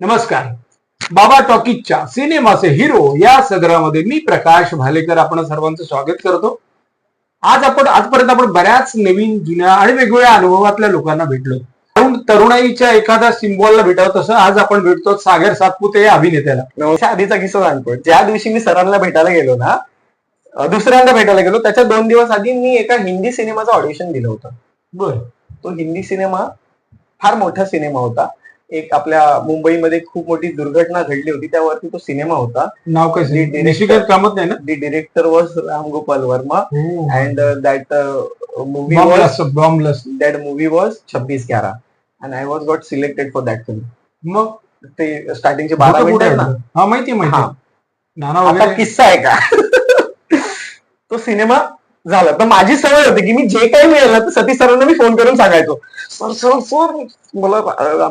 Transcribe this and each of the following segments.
नमस्कार. बाबा टॉकीजच्या सिनेमाचे हिरो या सदरामध्ये मी प्रकाश भालेकर आपण सर्वांचं स्वागत करतो. आज आपण आजपर्यंत आपण बऱ्याच नवीन जुन्या आणि वेगवेगळ्या अनुभवातल्या लोकांना भेटलो. तरुण तरुणाईच्या एखाद्या सिम्बॉलला भेटावं तसं आज आपण भेटतो सागर सातपुते या अभिनेत्याला. आधीचा किस्सा सांगतो. ज्या दिवशी मी सरांना भेटायला गेलो ना दुसऱ्यांदा भेटायला गेलो त्याच्या दोन दिवस आधी मी एका हिंदी सिनेमाचं ऑडिशन दिलं होतं. बर. तो हिंदी सिनेमा फार मोठा सिनेमा होता. एक आपल्या मुंबईमध्ये खूप मोठी दुर्घटना घडली होती त्यावरती तो सिनेमा होता. नाव काय कामत नाही ना? The director was Ram Gopal Varma and that movie was. That movie was छब्बीस ग्यारा. And I was got selected for that film मग? ते स्टार्टिंगचे बारा मिनिट ना? हा माहिती माहिती किस्सा आहे का? तो सिनेमा झाला. तर माझी सवय होती की मी जे काही मिळेल ना ते सतीश सरांना मी फोन करून सांगायचो. सर सर सर मला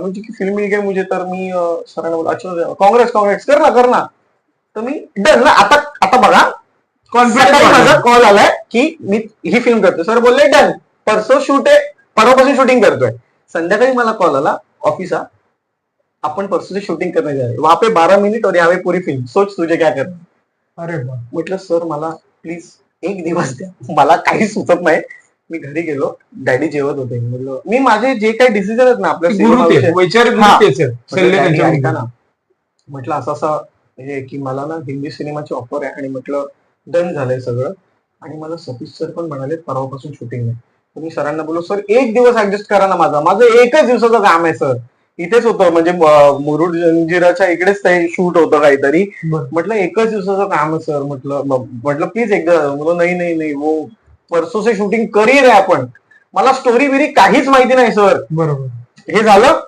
की फिल्म मिल गई मुझे? तर मी सरांना बोला अच्छा काँग्रेस काँग्रेस. कर ना कर ना. तर मी डन ना आता आता बघा. माझा कॉल आलाय की मी ही फिल्म करतोय. सर बोलले डन परसो शूट आहे परवापासून शूटिंग करतोय. संध्याकाळी मला कॉल आला ऑफिसा आपण परसोची शूटिंग करने जा रहे हैं. वहां पे बारा मिनिट और यहाँ पे पूरी फिल्म सोच तुझे क्या करना अरे. म्हटलं सर मला प्लीज एक दिवस द्या. मला काही सुचत नाही. मी घरी गेलो. डॅडी जेवत होते. म्हटलं मी माझे जे काही डिसिजन आहेत ना आपल्या हा. आहेत. म्हटलं, सल्ले "डॅडी, त्यांच्याकडून ऐका ना. म्हटलं असं असं हे की मला ना हिंदी सिनेमाची ऑफर आहे आणि म्हटलं डन झालंय सगळं. आणि मला सतीश सर पण म्हणाले परवापासून शूटिंग आहे मी सरांना बोललो सर एक दिवस ऍडजस्ट करा ना माझा. माझं एकच दिवसाचं काम आहे सर. इथेच होतं. म्हणजे मुरुड जंजिराच्या इकडेच ते शूट होतं काहीतरी. म्हटलं एकच दिवसाचं काम आहे सर. म्हटलं म्हटलं प्लीज एकदा. नाही नाही नाही. वो परसों से शूटिंग करी रे आपण. मला स्टोरी बिरी काहीच माहिती नाही सर बरोबर. हे झालं?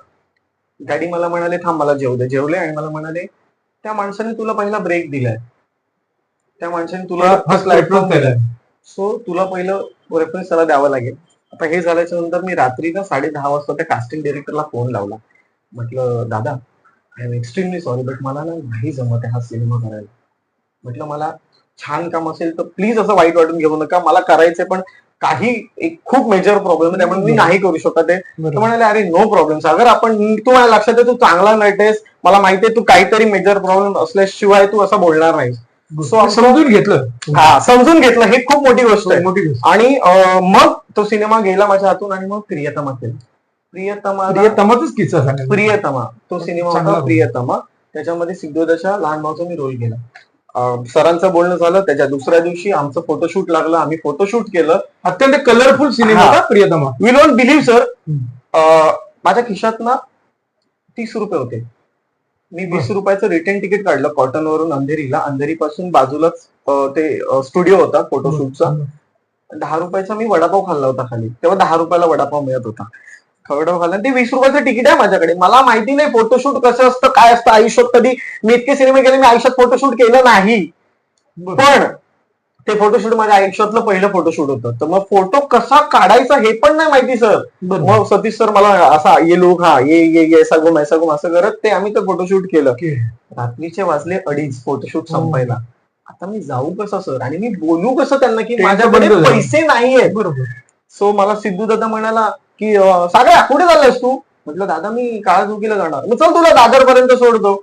डॅडी मला म्हणाले थांब मला जेवू दे. जेवले आणि मला म्हणाले त्या माणसाने तुला पहिला ब्रेक दिलाय. त्या माणसाने तुला फर्स्ट रेफरन्स दिलाय. सो तुला पहिलं रेफरन्स त्याला द्यावं लागेल. आता हे झाल्याच्यानंतर मी रात्री ना साडे दहा वाजता त्या कास्टिंग डिरेक्टरला फोन लावला. म्हटलं दादा I am extremely sorry but मला ना नाही जमत आहे हा सिनेमा करायला. म्हटलं मला छान काम असेल तर प्लीज असं वाईट वाटून घेऊ नका. मला करायचंय पण काही एक खूप मेजर प्रॉब्लेम आहे त्यामुळे मी नाही करू शकत आहे. तर. म्हणाले अरे नो प्रॉब्लेम सागर आपण तू माझ्या लक्षात आहे तू चांगला नट आहेस. मला माहिती आहे तू काहीतरी मेजर प्रॉब्लेम असल्याशिवाय तू असं बोलणार नाहीस. समजून घेतलं. हा समजून घेतलं. हे खूप मोठी गोष्ट आहे. मोठी आणि मग तो सिनेमा गेला माझ्या हातून आणि मग प्रियतमा केला. प्रियतमा प्रियतमाचाच किस्सा प्रियतमा. तो सिनेमा होता. प्रियतमा. त्याच्यामध्ये सिद्धोदशा लहान भाऊचा मी रोल केला सरांचं बोलणं झालं त्याच्या दुसऱ्या दिवशी आमचं फोटोशूट लागलं आम्ही फोटोशूट केलं. अत्यंत कलरफुल सिनेमा. होता Priyatama? We don't believe sir. माझ्या खिशात ना तीस रुपये होते. मी वीस रुपयाचं रिटर्न तिकीट काढलं कॉटन वरून अंधेरीला. अंधेरीपासून बाजूलाच ते स्टुडिओ होता फोटोशूटचा दहा रुपयाचा मी वडापाव खाल्ला होता खाली. तेव्हा दहा रुपयाला वडापाव मिळत होता. खाल्ला आणि ते वीस रुपयाचं तिकीट आहे माझ्याकडे. मला माहिती नाही फोटोशूट कसं असतं काय असतं. आयुष्यात कधी मी इतके सिनेमे केले मी आयुष्यात फोटोशूट केलं नाही. पण ते फोटोशूट माझ्या आयुष्यातलं पहिलं फोटोशूट होतं. तर मग फोटो कसा काढायचा हे पण नाही माहिती सर. मग सतीश सर मला असा ये लोक हा ये ये ये ऐसा गुम ऐसा गुम असं करत ते आम्ही ते फोटोशूट केलं. रात्रीचे वाजले अडीच फोटोशूट हो. संपायला. आता मी जाऊ कसं सर आणि मी बोलू कसं त्यांना की माझ्याकडे. पैसे नाहीयेत. बरोबर. सो मला सिद्धू दादा म्हणाला की सागर कुठे चाललायस तू? म्हटलं दादा मी काळाचुकीला जाणार. मग चल तुला दादर पर्यंत सोडतो.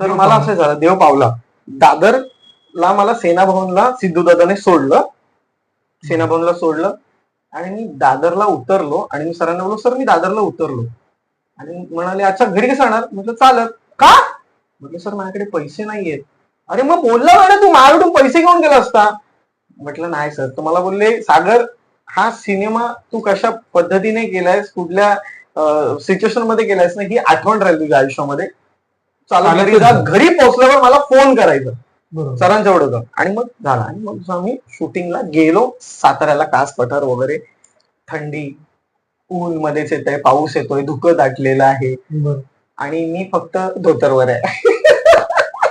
तर मला. असं झालं देव पावला. दादरला मला सेना भवनला सिद्धू दादाने सोडलं. सेना भवनला सोडलं. आणि मी दादरला उतरलो आणि मी सरांना बोललो सर मी दादरला उतरलो. आणि म्हणाले अच्छा घरी कसं जाणार म्हटलं चालत. का? म्हटलं सर माझ्याकडे पैसे नाहीयेत. अरे मग बोलला म्हणे तू माझ्याकडून पैसे घेऊन गेला असता. म्हटलं नाही सर. तर मला बोलले सागर हा सिनेमा तू कशा पद्धतीने केलायस कुठल्या सिच्युएशनमध्ये केलायस ना ही आठवण राहील तुझ्या आयुष्यामध्ये. घरी जा. घरी पोहोचल्यावर मला फोन करायचा. सरांच्या एवढं आणि मग झाला. आणि मग आम्ही शूटिंगला गेलो साताऱ्याला कास पठार वगैरे. थंडी ऊन मध्येच येत आहे पाऊस येतोय धुकं दाटलेलं आहे. आणि मी फक्त धोतरवर आहे.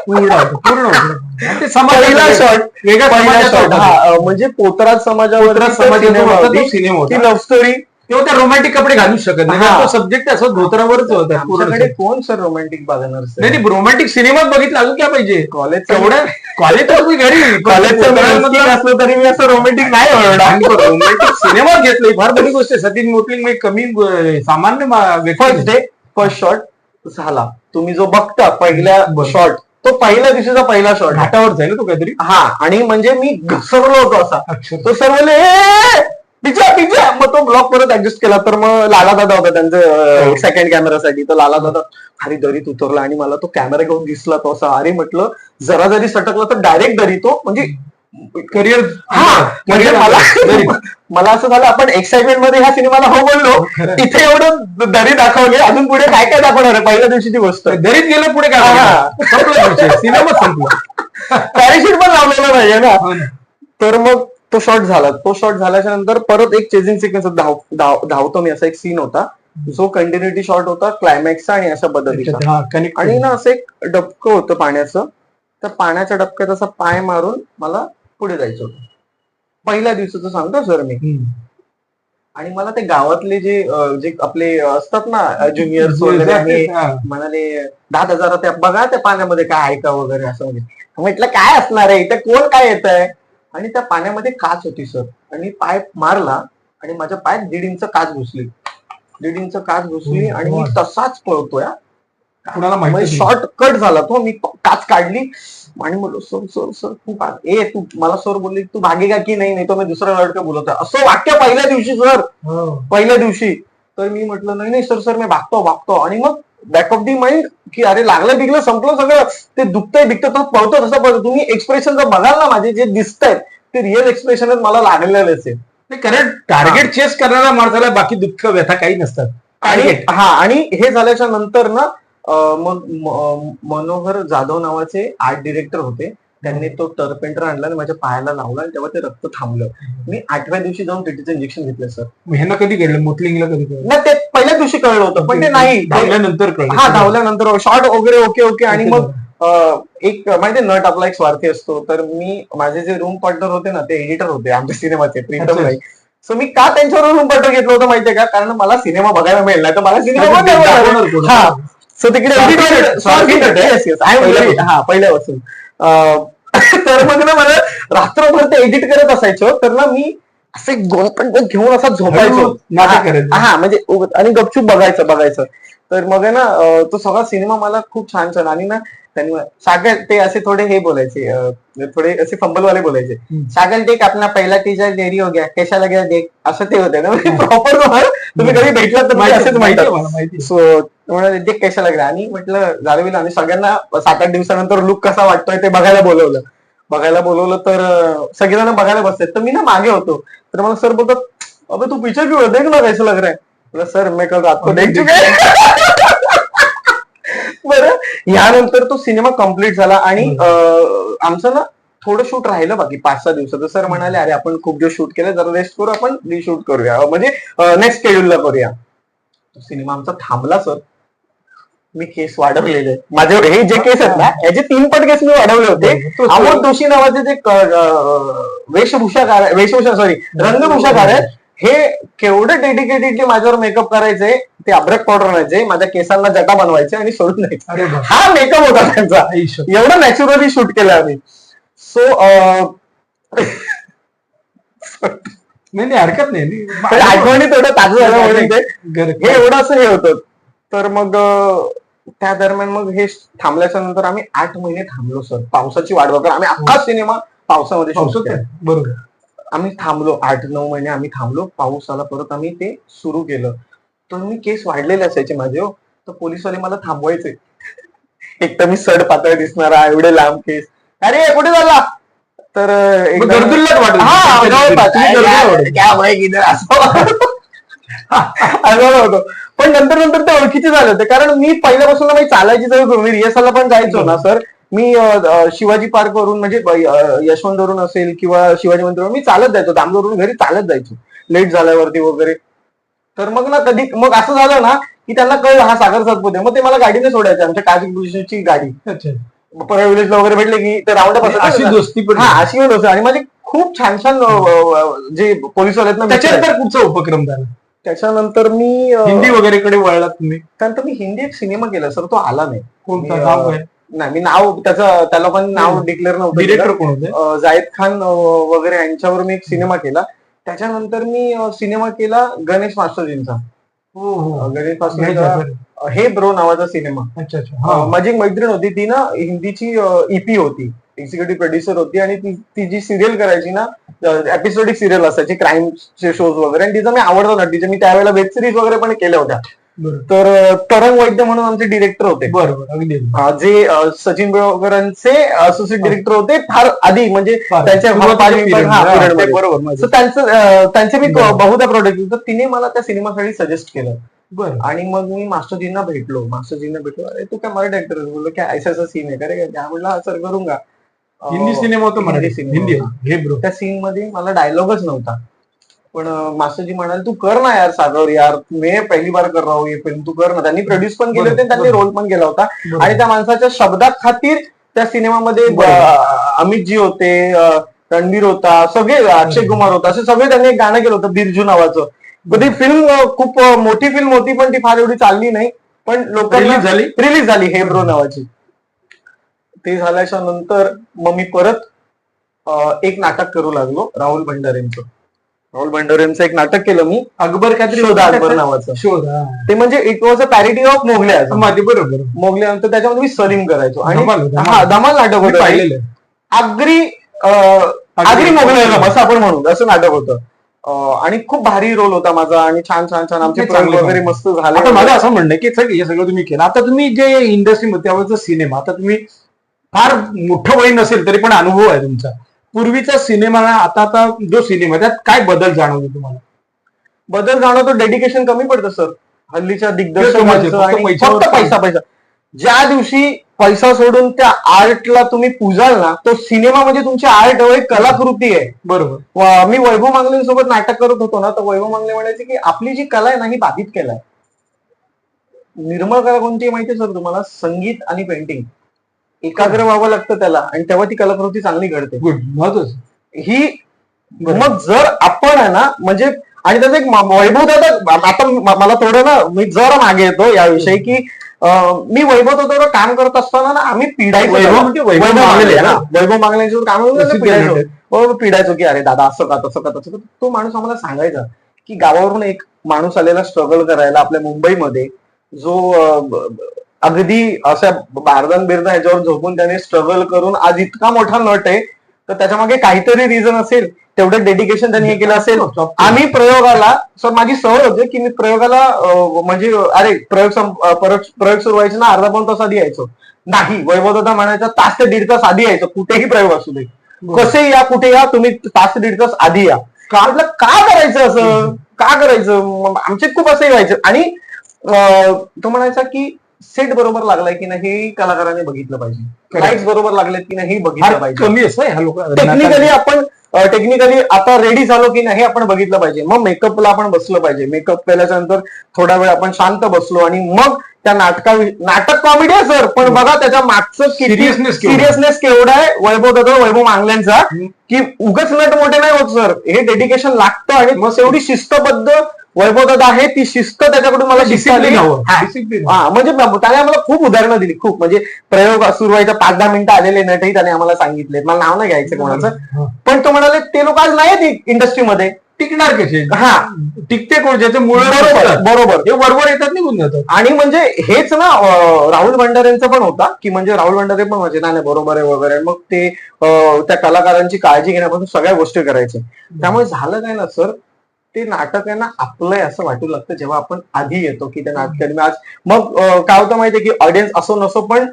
पूर्ण होतं, पूर्ण होतं. आणि ते पहिला समाजाला शॉट वेगळ्या पहिला समाजाचा शॉट होता. हा तो. अं, म्हणजे पोतराज समाजावर पोतराज समाजाचा होता तो सिनेमा ती लव्ह स्टोरी तेव्हा त्या रोमॅन्टिक कपडे घालू शकत नाही. हा. तो सब्जेक्ट असं धोतरावरच होता पूर्ण आमच्याकडे कोण सर रोमॅन्टिक बघणार नाही नाही रोमॅन्टिक सिनेमाच बघितला अजून काय पाहिजे? कॉलेज तेवढं कॉलेज तर तुम्ही घरी. कॉलेजचं असलं तरी मी असं रोमॅन्टिक नाही म्हणणार रोमॅन्टिक सिनेमा घेतलाय फार मोठी गोष्ट आहे. सतीश मोटलिंग मी कमी अं, सामान्य मा- व्यक्ती फर्स्ट डे फर्स्ट शॉट झाला. तुम्ही जो बघता पहिल्या बरं. शॉट तो पहिल्या दिवशीचा पहिला शॉट घाटावरच आहे ना तो काहीतरी? हा आणि म्हणजे मी घसरलो होतो असा. तो सर म्हणले पिझ्झा पिझ्झा मग तो ब्लॉक परत ऍडजस्ट केला. तर मग लाला दादा होता. त्यांचं सेकंड कॅमेरासाठी तर लाला दादा खाली दरीत उतरला आणि मला तो कॅमेरा घेऊन दिसला तो असा. अरे म्हटलं जरा जरी सटकला तर डायरेक्ट दरी तो म्हणजे करिअर हा म्हणजे मला मला असं झालं आपण एक्साइटमेंटमध्ये ह्या सिनेमाला हो बोललो. तिथे एवढं दरी दाखवली अजून पुढे काय काय दाखवणार आहे पहिल्या दिवशीची गोष्ट. दरीत गेलं पुढे. काय सिनेमा संपला. पॅराशूट पण लावलेलं पाहिजे ना. हो ना. तर मग तो शॉट झाला. तो शॉट झाल्याच्यानंतर परत एक चेजिंग सिक्वेन्स धाव धाव- धावतो मी असा एक सीन होता. जो कंटिन्युटी शॉट होता क्लायमॅक्सचा आणि अशा पद्धतीचा. कनेक्ट आणि ना असं एक डबकं होतं पाण्याचं. त्या पाण्याच्या डबक्यात असा पाय मारून मला पुढे जायचं होतं. पहिल्या दिवसाचं सांगतो सर मी. आणि मला ते गावातले जे जे आपले असतात ना ज्युनियर्स वगैरे आणि म्हणाले दहा हजार त्या बघा त्या पाण्यामध्ये काय आहे का वगैरे असं म्हणजे म्हटलं काय असणार आहे? इथे कोण काय येत आहे आणि त्या पाण्यामध्ये काच होती सर. आणि पाय मारला आणि माझ्या पायात दीड इंच काच घुसली. दीड इंच काच घुसली आणि मी तसाच पळतोय. कुणाला. शॉर्ट कट झाला तो. मी काच काढली. आणि म्हणलो सर सर सर तू का ए तू मला सर बोलली तू भागेगा की नाही? नाही तो मी दुसरा लढका बोलत असं वाक्य पहिल्या दिवशी सर. हो. पहिल्या दिवशी. तर मी म्हटलं नाही नाही सर सर मी भागतो भागतो. आणि मग बॅक ऑफ दी माइंड की अरे लागलं बिगलं संपलं सगळं. ते दुखतंय बिकतं तर पळतो तसं पळतो तुम्ही एक्सप्रेशन जर बघाल ना माझे जे दिसत आहेत ते रिअल एक्सप्रेशनच मला लागलेलेच आहे कारण टार्गेट चेस करणाऱ्या माणसाला बाकी दुःख व्यथा काही नसतात. आणि टार्गेट हा आणि हे झाल्याच्यानंतर ना मग मनोहर जाधव नावाचे आर्ट डिरेक्टर होते. त्यांनी तो टर्पेंटर आणला आणि माझ्या पायाला लावला आणि तेव्हा ते रक्त थांबलं. मी आठव्या दिवशी जाऊन टीटीचं इंजेक्शन घेतलं सर ह्यांना कधी कळलं? मोटलिंगला कधी कळलं? नाही ते पहिल्या दिवशी कळलं होतं पण ते नाही. धावल्यानंतर कळलं. हा धावल्यानंतर शॉर्ट वगैरे ओके ओके. आणि मग एक माहिती नट आपला एक स्वार्थी असतो. तर मी माझे जे रूम पार्टनर होते ना ते एडिटर होते आमच्या सिनेमाचे प्रीतम अच्छा. नाही सो मी का त्यांच्यावर रूम पार्टनर घेतलं होतं माहितीये का? कारण मला सिनेमा बघायला मिळेल नाही तर मला सिनेमा सो तिकडे very- हा पहिल्यापासून. तर मग ना मला रात्रभर ते एडिट करत असायचो. तर ना मी असे गोलपंड घेऊन असा झोपायचो. हा म्हणजे आणि गपचूप बघायचं बघायचं. तर मग ना तो सगळा सिनेमा मला खूप छान छान आणि ना त्यांनी सागर ते असे थोडे हे बोलायचे थोडे असे फंबलवाले बोलायचे. सागर देख आपला पहिला टीचर देरी हो गया कशाला गया देख? असं ते होते ना प्रॉपर तुम्ही कधी भेटलात तर असेच माहिती. सो म्हणाले देख कशाला गया आणि म्हटलं झालं आणि सगळ्यांना सात आठ दिवसानंतर लुक कसा वाटतोय ते बघायला बोलवलं. बघायला बोलवलं तर सगळेजण बघायला बसतात तर मी ना मागे होतो. तर मला सर बोलतात अबे तू पिक्चर क्यों? देख ना कैसा लग रहा है बोला, सर मैं कल रात को देख. चुके बरं यानंतर तो सिनेमा कंप्लीट झाला आणि आमचं ना थोडं शूट राहिलं बाकी पाच सहा दिवसाचं. सर म्हणाले अरे आपण खूप दिवस शूट केलं जरा रेस्ट करू आपण रिशूट करूया. म्हणजे नेक्स्ट शेड्यूलला करूया. सिनेमा आमचा थांबला सर. मी केस वाढवलेले माझे हे जे केस आहेत ना याचे तीन पट केस मी वाढवले होते. तो- अमोल जोशी नावाचे जे क- अं, वेशभूषाकार आहे- वेशभूषा सॉरी रंगभूषाकार आहेत. हे. केवढं डेडिकेटेडली माझ्यावर मेकअप करायचे ते अब्रक पावडर आणायचे माझ्या केसांना जटा बनवायचे आणि सोडून द्यायचे. बाप. हा मेकअप होता त्यांचा. शप्पथ. एवढं नॅचरली शूट केलं आम्ही. सो नाही नाही हरकत नाही. आठवणी थोडं ताजं झालं म्हणून ते गर- हे एवढं असं हे होतं. तर मग अं, त्या दरम्यान मग हे थांबल्याच्या नंतर आम्ही आठ महिने थांबलो सर पावसाची वाट बघत. आम्ही अख्खा सिनेमा पावसामध्ये केला. आहे. बरोबर. आम्ही थांबलो आठ नऊ महिने आम्ही थांबलो. पाऊस आला परत आम्ही ते सुरू केलं. तर मी केस वाढलेले असायचे माझे हो. तर पोलीसवाले मला थांबवायचे. एक तर मी सड पातळ दिसणारा एवढे लांब केस. अरे कुठे झाला तर अं, होतं. पण नंतर नंतर ते ओळखीचे झाले होते. कारण मी पहिल्यापासून मी चालायची सवय करून मी रिहर्सलला पण जायचो ना सर मी शिवाजी पार्क वरून म्हणजे अं, यशवंतवरून असेल किंवा शिवाजी मंदिरवरून मी चालत जायचो. दामदवरून घरी चालत जायचो. लेट झाल्यावरती वगैरे. तर मग ना कधी मग असं झालं ना की त्यांना कळलं हा सागर सातपुते. मग ते मला गाडीने सोडायचे आमच्या काजी पोलिसांची गाडी. अच्छा. परळ विलेजला वगैरे भेटले की ते राऊंड अशी दोस्ती पण हा अशी होतं आणि माझे खूप छान छान जे पोलीस वाले. त्याच्यानंतर कुठचा उपक्रम झाला? त्याच्यानंतर मी हिंदी वगैरेकडे वळलात तुम्ही? त्यानंतर मी हिंदी एक सिनेमा केला सर तो आला नाही. कोणता? नाव काय? नाही मी नाव त्याचं त्याला पण नाव डिक्लेअर नव्हतं डिरेक्टर. कोण होते? अं, जाहीद खान वगैरे यांच्यावर मी एक सिनेमा केला. त्याच्यानंतर मी सिनेमा केला गणेश मास्टरजींचा. हो हो. गणेश मास्टरजींचा. अं, हे ब्रो नावाचा सिनेमा. अच्छा अच्छा. अं, माझी एक मैत्रीण होती ती ना हिंदीची ईपी होती. एक्झिक्युटिव्ह प्रोड्युसर होती आणि ती ती जी सिरियल करायची ना एपिसोडिक सिरियल असायची क्राईमचे शोज वगैरे. आणि तिचा मी आवडता नटीचे मी त्यावेळेला वेब सिरीज वगैरे पण केल्या होत्या. तर तरंग वैद्य म्हणून आमचे डिरेक्टर होते. बरं बरं. अगदी अगदी. अं, जे सचिन बेळगावकरांचे असोसिएट डिरेक्टर होते फार आधी. म्हणजे. त्यांच्या. बरोबर. त्यांचं त्यांचे मी. बहुधा प्रोडक्ट तर तिने मला त्या सिनेमासाठी सजेस्ट केलं. बरं. आणि मग मी मास्टरजींना भेटलो. मास्टरजींना भेटलो. अरे तू काय मराठी ऍक्टर बोललो काय ऐसा सीन आहे? का रे? त्या म्हणला "हा, सर करूंगा अं, हिंदी सिनेमा होता हिंदी मराठी हिंदी. हे ब्रो त्या सीन मध्ये मला डायलॉगच नव्हता. पण मास्टरजी म्हणाले तू कर ना यार सागर यार. मी पहिली बार कर रहा हूं ये फिल्म तू कर ना. त्यांनी प्रोड्यूस पण केले होते त्यांनी. रोल पण केला होता. आणि त्या माणसाच्या शब्दात खातीर त्या सिनेमामध्ये अमितजी होते रणबीर होता सगळे अक्षय कुमार होता असे सगळे त्यांनी एक गाणं केलं होतं बिरजू नावाचं. ती फिल्म खूप मोठी फिल्म होती पण ती फार एवढी चालली नाही. पण लोकांना? रिलीज झाली हे ब्रो नावाची. ते झाल्याच्यानंतर मग मी परत एक नाटक करू लागलो राहुल भंडारेंचं. राहुल भंडारेंचं एक नाटक केलं मी. अकबर काहीतरी शोध अकबर? नावाचं. शोध. ते म्हणजे it was a parody of Mogalya. माझे बरोबर. मोगल्यानंतर त्याच्यामध्ये मी सलीम करायचो. आणि. हा धमाल. नाटक होतं. आगरी आगरी मोगल्या. असं आपण म्हणू असं नाटक होतं. आणि खूप भारी रोल होता माझा आणि छान छान छान. आमचे वगैरे. मस्त झाले. माझं असं म्हणणं की सगळं हे सगळं तुम्ही केलं. आता तुम्ही जे इंडस्ट्रीमध्ये त्यावेळेचा सिनेमा आता तुम्ही फार मोठं वय नसेल तरी पण अनुभव आहे तुमचा. पूर्वीचा सिनेमा आता आता जो सिनेमा त्यात काय बदल जाणवतो तुम्हाला? बदल जाणवतो डेडिकेशन कमी पडतं सर हल्लीच्या दिग्दर्शकांचं फक्त पैसा पैसा ज्या दिवशी पैसा सोडून त्या आर्टला तुम्ही पुजाल ना तो सिनेमा म्हणजे तुमची आर्ट एक कलाकृती आहे. बरोबर. मी वैभव मांगलेंसोबत नाटक करत होतो ना तर वैभव मांगले म्हणायचे की आपली जी कला आहे ना ही बाधित कला आहे निर्मळ कला कोणती आहे माहितीये सर तुम्हाला? संगीत आणि पेंटिंग एकाग्र व्हावं लागतं त्याला आणि तेव्हा ती कलाकृती चांगली घडते गुड महत्वाचं ही. मग जर आपण आहे ना म्हणजे आणि त्याचं एक वैभव दादा आता मला थोडं ना मी जर मागे येतो याविषयी की मी वैभव दादा काम करत असताना ना आम्ही पिढायचो वैभव. म्हणजे वैभव मांगले, हा. हा. वैभव मागल्यांसोबत काम पिढायचो. हो पिढायचो की अरे दादा असं का तसं का तसं का तो माणूस आम्हाला सांगायचा की गावावरून एक माणूस आलेला स्ट्रगल करायला आपल्या मुंबईमध्ये जो अगदी अशा बारदान बिरदा ह्याच्यावर झोपून त्याने स्ट्रगल करून आज इतका मोठा नट आहे तर त्याच्यामागे काहीतरी रिझन असेल तेवढं डेडिकेशन त्यांनी हे केलं असेल. आम्ही प्रयोगाला सर माझी सवय होते की मी प्रयोगाला म्हणजे अरे प्रयोग प्रयोग सुरू व्हायचे ना अर्धा पाऊन तास आधी यायचो. नाही वैभवदादा म्हणायचा तास ते दीड तास आधी यायचं कुठेही प्रयोग असू दे. कसे या कुठे या तुम्ही तास ते दीड तास आधी या. का करायचं असं? का करायचं? आमचे खूप असंही व्हायचं. आणि तो म्हणायचा की सेट बरोबर लागलाय की नाही हे कलाकाराने बघितलं पाहिजे. लाईट्स बरोबर लागलेत की नाही हे बघितलं पाहिजे. कमी ह्या लोक टेक्निकली आपण टेक्निकली आता रेडी झालो की नाही हे आपण बघितलं पाहिजे. मग मेकअपला आपण बसलं पाहिजे. मेकअप केल्याच्यानंतर थोडा वेळ आपण शांत बसलो आणि मग त्या नाटका नाटक कॉमेडी आहे सर पण बघा त्याच्या मागचं केवढं. सिरियसनेस केवढा आहे. वैभव दादा वैभव मांगल्यांचा. की उगच नट मोठे नाही होत सर. हे डेडिकेशन लागतं आणि मग एवढी शिस्तबद्ध वैभव दादा आहे ती शिस्त त्याच्याकडून मला डिसिप्लिन हवं हा. डिसिप्लिन हा म्हणजे त्याने आम्हाला खूप उदाहरणं दिली खूप. म्हणजे प्रयोग सुरू व्हायच्या पाच दहा मिनिटं आलेले नटही त्याने आम्हाला सांगितले. मला नाव नाही घ्यायचं कोणाचं. पण तो म्हणाले ते लोक आज नाही इंडस्ट्रीमध्ये टिकणार कसे? हा. टिकते कोण? ज्याचे मुळ बरोबर बरोबर. हे वरवर येतात निघून जातात. आणि म्हणजे हेच ना राहुल भंडारेंचं पण होता की म्हणजे राहुल भंडारे पण म्हणजे नाही बरोबर आहे वगैरे. मग ते त्या कलाकारांची काळजी घेण्यापासून सगळ्या गोष्टी करायचे. त्यामुळे झालं काय ना सर? ते नाटक आहे ना आपलंय असं वाटू लागतं जेव्हा आपण आधी येतो की त्या नाटकाने. आज मग काय होतं माहितीये की ऑडियन्स असो नसो पण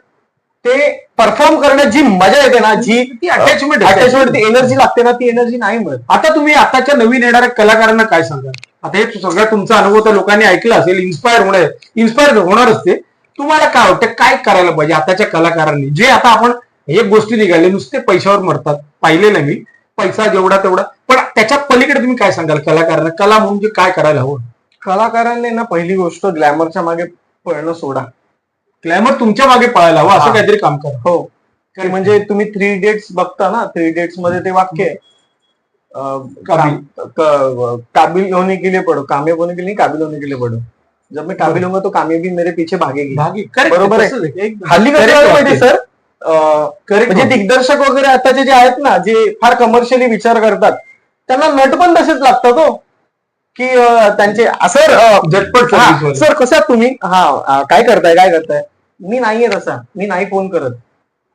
ते परफॉर्म करण्यात जी मजा येते ना जी ती अटॅचमेंट अटॅचमेंट ती एनर्जी लागते ना ती एनर्जी नाही मिळत. आता तुम्ही आताच्या नवीन येणाऱ्या कलाकारांना काय सांगाल? आता हे सगळा तुमचा अनुभव तर लोकांनी ऐकला असेल इन्स्पायर होणार इन्स्पायर होणारच ते तुम्हाला काय वाटतं काय करायला पाहिजे आताच्या कलाकारांनी? जे आता आपण हे गोष्टी निघाले नुसते पैशावर मरतात पाहिलेलं मी पैसा जेवढा तेवढा. पण त्याच्या पलीकडे तुम्ही काय सांगाल? कलाकारांना कला म्हणजे काय करायला हवं? कलाकारांनी ना पहिली गोष्ट ग्लॅमरच्या मागे पळणं सोडा. ग्लॅमर तुमच्या मागे पळायला हवं असं. काहीतरी काम करा. हो. म्हणजे तुम्ही थ्री डेट्स बघता ना थ्री डेट्समध्ये ते वाक्य आहे. काबिल. होने के लिए पडो कामयाब होने के लिए नहीं, काबिल होने के लिए पडो. जब मैं काबिल होऊंगा तो कामयाबी मेरे पीछे भागेगी. भागी. बरोबर आहे. सर म्हणजे. दिग्दर्शक वगैरे आताचे जे आहेत ना जे फार कमर्शियली विचार करतात त्यांना नट पण तसेच लागतात हो. की त्यांचे सर झटपट हा. सर कसं आहात तुम्ही? हा काय करताय काय करताय? मी नाहीये तसा. मी नाही फोन करत.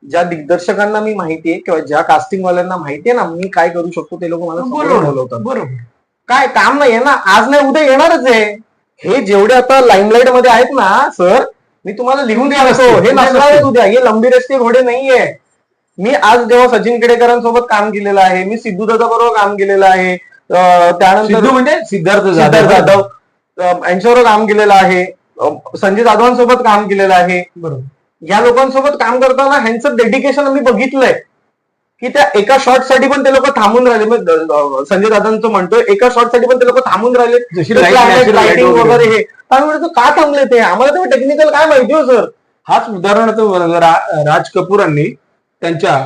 ज्या दिग्दर्शकांना मी माहितीये किंवा ज्या कास्टिंग वाल्यांना माहितीये ना मी काय करू शकतो ते लोक मला बोलवतात. बरोबर. काय काम नाहीये ना? आज नाही उद्या येणारच आहे. हे जेवढे आता लाईमलाईटमध्ये आहेत ना सर मी तुम्हाला लिहून उद्या देतो नसतील, हे उद्या नसणार नसतील. उद्या हे लंबी रस्ते घोडे नाहीये. मी आज जेव्हा सचिन केडेकरांसोबत काम केलेलं आहे मी सिद्धू दादा बरोबर काम केलेलं आहे त्यानंतर सिद्धू म्हणजे सिद्धार्थ सिद्धार्थ जाधव. यांच्याबरोबर काम केलेलं आहे संजय जाधवांसोबत काम केलेलं आहे. बरोबर. या लोकांसोबत काम करताना ह्यांचं डेडिकेशन आम्ही बघितलंय. की त्या एका शॉटसाठी पण ते लोक थांबून राहिले. संजय दादांचं म्हणतोय एका शॉटसाठी पण ते लोक थांबून राहिले. lighting वगैरे. हे. म्हणतो का थांबले ते? आम्हाला तेव्हा टेक्निकल काय माहिती हो सर हाच उदाहरणार्थ रा- राज कपूरांनी त्यांच्या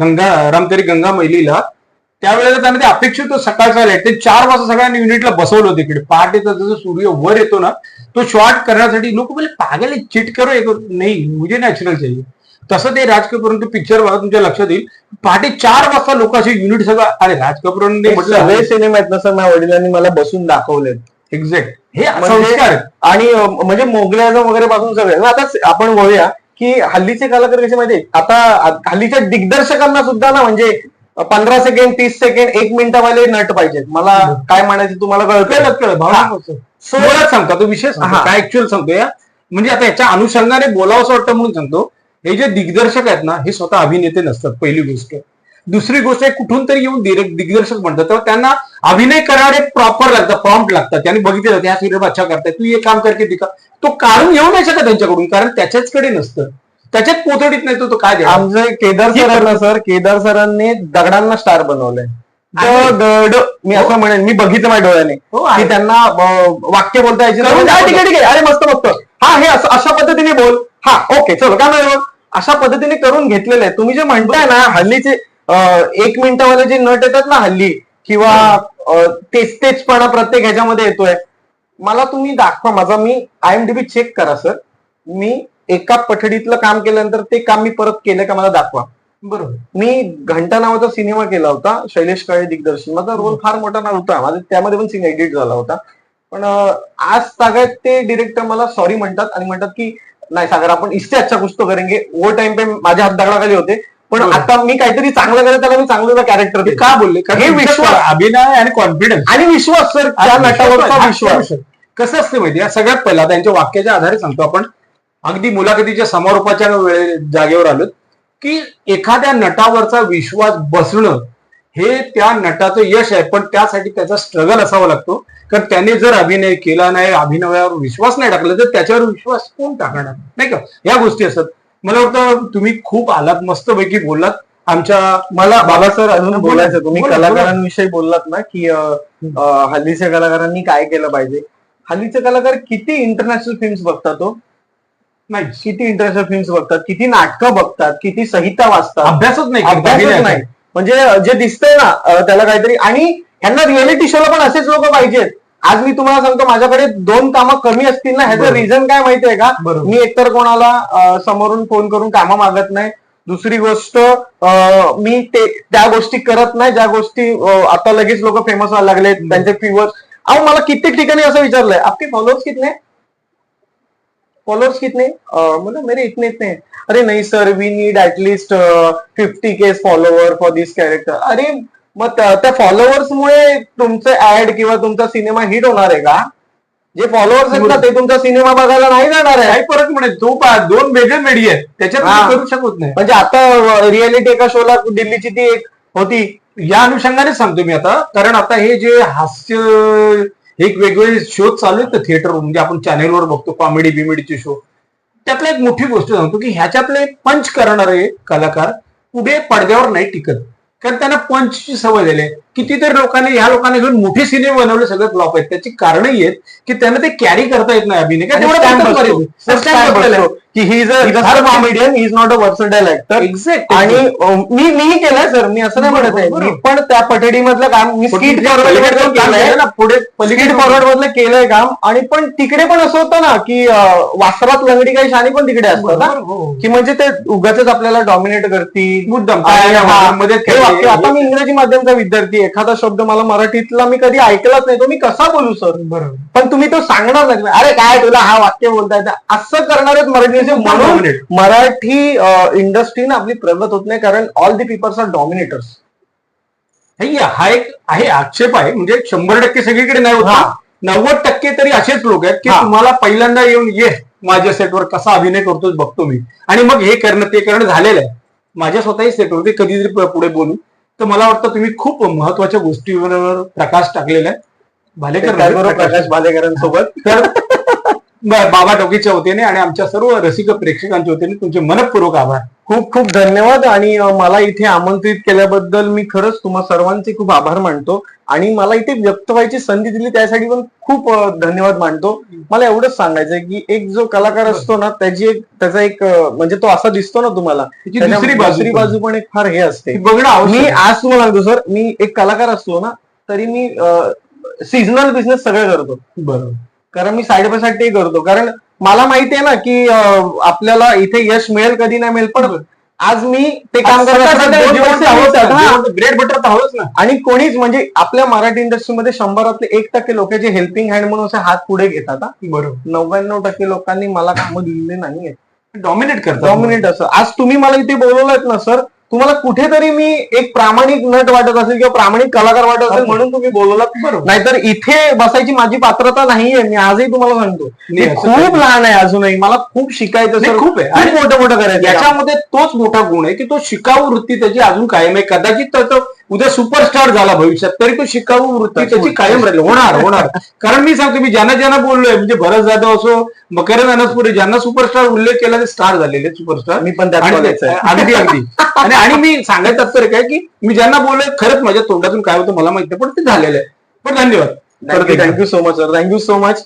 गंगा रामतेरी गंगा मैलीला. त्यावेळेला त्यांना ते अपेक्षित सकाळचा लाइट ते चार वाजता सगळ्यांनी युनिटला बसवलं होतं इकडे पहाटेचा जसं सूर्य वर येतो ना तो शॉट करण्यासाठी लोक बोले पागल आहे, चिट करो एक नाही मुझे नॅचरल चाहिए. तसं ते राज कपूर पिक्चर बघा तुमच्या लक्षात येईल. पहाटे चार वाजता लोक असे युनिट सगळं अरे राज कपूरांनी म्हटलं सगळे सिनेमे आहेत ना सर माझ्या वडिलांनी मला बसून दाखवलेत. एक्झॅक्ट हे म्हणजे- संस्कार. आणि म्हणजे मोगले आझम वगैरे पासून सगळे. आता आपण बोलूया की हल्लीचे कलाकार कसे माहिती आता हल्लीच्या दिग्दर्शकांना सुद्धा ना म्हणजे पंधरा सेकंड तीस सेकंड एक मिनिटावाले नट पाहिजेत. मला काय म्हणायचं तुम्हाला कळतं मुळात सांगतो तो. हा. काय ऍक्च्युअल सांगतो या म्हणजे आता याच्या अनुषंगाने बोलावं असं वाटतं म्हणून सांगतो. हे जे दिग्दर्शक आहेत ना हे स्वतः अभिनेते नसतात पहिली गोष्ट. दुसरी गोष्ट आहे कुठून तरी येऊन दिर- दिग्दर्शक म्हणतात तेव्हा त्यांना अभिनय करणारे प्रॉपर लागतात प्रॉम्प्ट लागतात त्यांनी बघितलं जातं ह्या सिरियल अच्छा करताय तू हे काम करके दिका तो काढून घेऊ नाही शकत त्यांच्याकडून कारण त्याच्याचकडे नसतं. त्याच्यात पोतडीत नाही तो तो काय? आमचे केदार सर आहेत ना सर केदार सरांनी दगडांना स्टार बनवलंय. दगड मी असं म्हणेन मी बघितलं माझ्या डोळ्याने. हो. की त्यांना वाक्य बोलता यायचे करून ठीक दाखवलं. आहे ठीक आहे अरे मस्त मस्त. हा हे असं अशा पद्धतीने बोल. हा ओके चलो काय म्हणतो अशा पद्धतीने करून घेतलेलं आहे तुम्ही जे म्हणताय ना हल्लीचे एक मिनिटावाले जे नट येतात ना हल्ली किंवा तेच तेचपणा प्रत्येक ह्याच्यामध्ये येतोय. मला तुम्ही दाखवा माझा मी I M D B check करा सर मी एका पठडीतलं काम केल्यानंतर ते काम मी परत केलं का मला दाखवा. बरोबर. मी घंटा नावाचा सिनेमा केला होता शैलेश काळे दिग्दर्शन. माझा रोल फार मोठा नव्हता. माझा त्यामध्ये पण सीन एडिट झाला होता. पण आज तागायत ते डिरेक्टर मला सॉरी म्हणतात आणि म्हणतात की नाही सागर आपण इससे अच्छा कुछ तो करेंगे वो टाइम पे माझ्या हात दगडाखाली होते. पण. आता मी काहीतरी चांगलं करत त्याला मी चांगलं कॅरेक्टर का बोलले? हे विश्वास. अभिनय आणि कॉन्फिडन्स आणि विश्वास सर त्या नटावरचा विश्वास. कसं असतं माहिती सगळ्यात पहिला त्यांच्या वाक्याच्या आधारे सांगतो आपण. अगदी मुलाखतीच्या समारोपाच्या वेळे जागेवर आलो की एखाद्या नटावरचा विश्वास बसणं हे त्या नटाचं यश आहे पण त्यासाठी त्याचा स्ट्रगल असावा लागतो. कारण त्याने जर अभिनय केला नाही अभिनयावर विश्वास नाही टाकला तर त्याच्यावर विश्वास कोण टाकणार? नाही का? या गोष्टी असतात. मला वाटतं तुम्ही खूप आलात मस्तपैकी बोललात. आमच्या मला बाबा सर अजून बोला. बोलायचं तुम्ही. कलाकारांविषयी बोललात ना की हल्लीच्या कलाकारांनी काय केलं पाहिजे? हल्लीचे कलाकार किती इंटरनॅशनल फिल्म्स बघतात तो नाही. किती इंटरनॅशनल फिल्म्स बघतात? किती नाटकं बघतात? किती संहिता वाचतात? अभ्यासच नाही. म्हणजे जे दिसतंय ना त्याला काहीतरी आणि ह्यांना रिअलिटी शोला पण असेच लोक पाहिजेत. आज मी तुम्हाला सांगतो माझ्याकडे दोन कामं कमी असतील ना ह्याचं. रिझन काय माहितीये का. मी एकतर कोणाला समोरून फोन करून कामं मागत नाही. दुसरी गोष्ट मी ते त्या गोष्टी करत नाही ज्या गोष्टी आता लगेच लोक फेमस व्हायला लागले त्यांचे फ्युअर्स अहो मला कित्येक ठिकाणी असं विचारलंय. आपके फॉलोअर्स कितने? फॉलोअर्स कितने? मतलब मेरे इतने इतने हैं. अरे नहीं sir we need at least fifty K follower for this character अरे मग त्या- फॉलोअर्समुळे तुमचं ऍड किंवा तुमचा सिनेमा हिट होणार आहे का? जे फॉलोअर्स आहेत ना ते तुमचा सिनेमा बघायला नाही जाणार आहे. फरक म्हणे तो दोन वेगळे मीडिया आहेत. त्याच्यात. तुम्ही करू शकत नाही. म्हणजे आता रिअलिटी एका शोला दिल्लीची ती एक होती. या अनुषंगाने सांगतो मी आता. कारण आता हे जे हास्य एक वेगवेगळे शो चालू आहेत थिएटर म्हणजे आपण चॅनेलवर बघतो कॉमेडी बिमेडीचे शो त्यातला एक मोठी गोष्ट सांगतो की ह्याच्यातले पंच करणारे कलाकार पुढे पडद्यावर नाही टिकत. कारण त्यांना पंचची सवय झाली आहे. कितीतरी लोकांनी ह्या लोकांनी घेऊन मोठे सिनेमे बनवले सगळे फ्लॉप आहेत. त्याची कारणही आहेत की त्यांना ते कॅरी करता येत नाही अभिनय. तेवढं की ही a comedian is not a versatile actor Exact. आणि मी मी केलंय सर. मी असं नाही म्हणत आहे. मी पण त्या पठडीमधलं काम मी स्किट फॉरवर्ड केलं पुढे स्किट फॉरवर्ड मधलं केलंय काम. आणि पण तिकडे पण असं होतं ना की वासरात लंगडी काही शाणी पण तिकडे असतात ना हो. की म्हणजे ते उगाच आपल्याला डॉमिनेट करतील. मुद्दाम आता मी इंग्रजी माध्यमचा विद्यार्थी एखादा शब्द मला मराठीतला मी कधी ऐकलाच नाही. तो मी कसा बोलू सर? बरोबर. पण तुम्ही तो सांगणार नाही. अरे काय तुला हा वाक्य बोलता येतं? असं करणारेच मराठी म्हणून. मराठी इंडस्ट्री ना आपली प्रगत होत नाही कारण all the peoples are dominators हा एक आहे आक्षेप आहे. म्हणजे शंभर टक्के सगळीकडे नाही होत. नव्वद टक्के तरी असेच लोक आहेत की. तुम्हाला पहिल्यांदा येऊन ये. माझ्या सेटवर कसा अभिनय करतोच बघतो मी. आणि मग हे करणं ते करणं झालेलं आहे. माझ्या स्वतःही सेटवरती कधीतरी पुढे बोलून तर मला वाटतं तुम्ही खूप महत्त्वाच्या गोष्टीवर प्रकाश टाकलेला आहे. भालेकर प्रकाश भालेकरांसोबत. तर बाबा टोकीच्या वतीने आणि आमच्या सर्व रसिक प्रेक्षकांच्या वतीने तुमचे मनपूर्वक आभार. खूप खूप धन्यवाद आणि मला इथे आमंत्रित केल्याबद्दल मी खरंच तुम्हा सर्वांचे खूप आभार मानतो. आणि मला इथे व्यक्त व्हायची संधी दिली त्यासाठी पण खूप धन्यवाद मानतो. मला एवढंच सांगायचंय की एक जो कलाकार असतो ना त्याची एक त्याचा एक म्हणजे तो असा दिसतो ना तुम्हाला दुसरी बाजू पण. एक फार हे असते. बघणं मी. आज तुम्हाला सांगतो सर मी एक कलाकार असतो ना तरी मी सीझनल बिझनेस सगळं करतो. बरोबर. कारण मी ते करतो. कारण मला माहिती आहे ना की आपल्याला इथे यश मिळेल कधी नाही मिळेल पण आज मी ते काम करत ब्रेड बटर हवंच ना. आणि कोणीच म्हणजे आपल्या मराठी इंडस्ट्रीमध्ये शंभरातले एक टक्के लोक जे हेल्पिंग हँड म्हणून असे हात पुढे घेतात. बरोबर. नव्याण्णव टक्के लोकांनी मला कामं दिलेली नाही डॉमिनेट करतात. डॉमिनेट असं. आज तुम्ही मला इथे बोलवलात ना सर तुम्हाला कुठेतरी मी एक प्रामाणिक नट वाटत असेल किंवा प्रामाणिक कलाकार वाटत असेल म्हणून तुम्ही बोलवलात बरोबर. नाहीतर इथे बसायची माझी पात्रता नाहीये मी आजही तुम्हाला सांगतो. मी खूप लहान आहे अजूनही. मला खूप शिकायचं खूप आहे. खूप मोठं मोठं करायचं. याच्यामध्ये तोच मोठा गुण आहे की तो शिकाऊ वृत्ती त्याची अजून कायम आहे. कदाचित त्याचं उद्या सुपरस्टार झाला भविष्यात तरी तो शिकाऊ वृत्ती त्याची कायम राहील. होणार होणार. कारण मी सांगतो मी ज्यांना ज्यांना बोललोय म्हणजे भरत जाधव असो मकरंद अनसपुरे ज्यांना सुपरस्टार उल्लेख केला ते स्टार झालेले सुपरस्टार मी पण. अगदी अगदी. आणि आणि मी सांगायचं तात्पर्य काय की मी ज्यांना बोललोय खरंच माझ्या तोंडातून काय होतं मला माहिती पण ते झालेलं आहे. पण धन्यवाद. Thank you so much sir thank you so much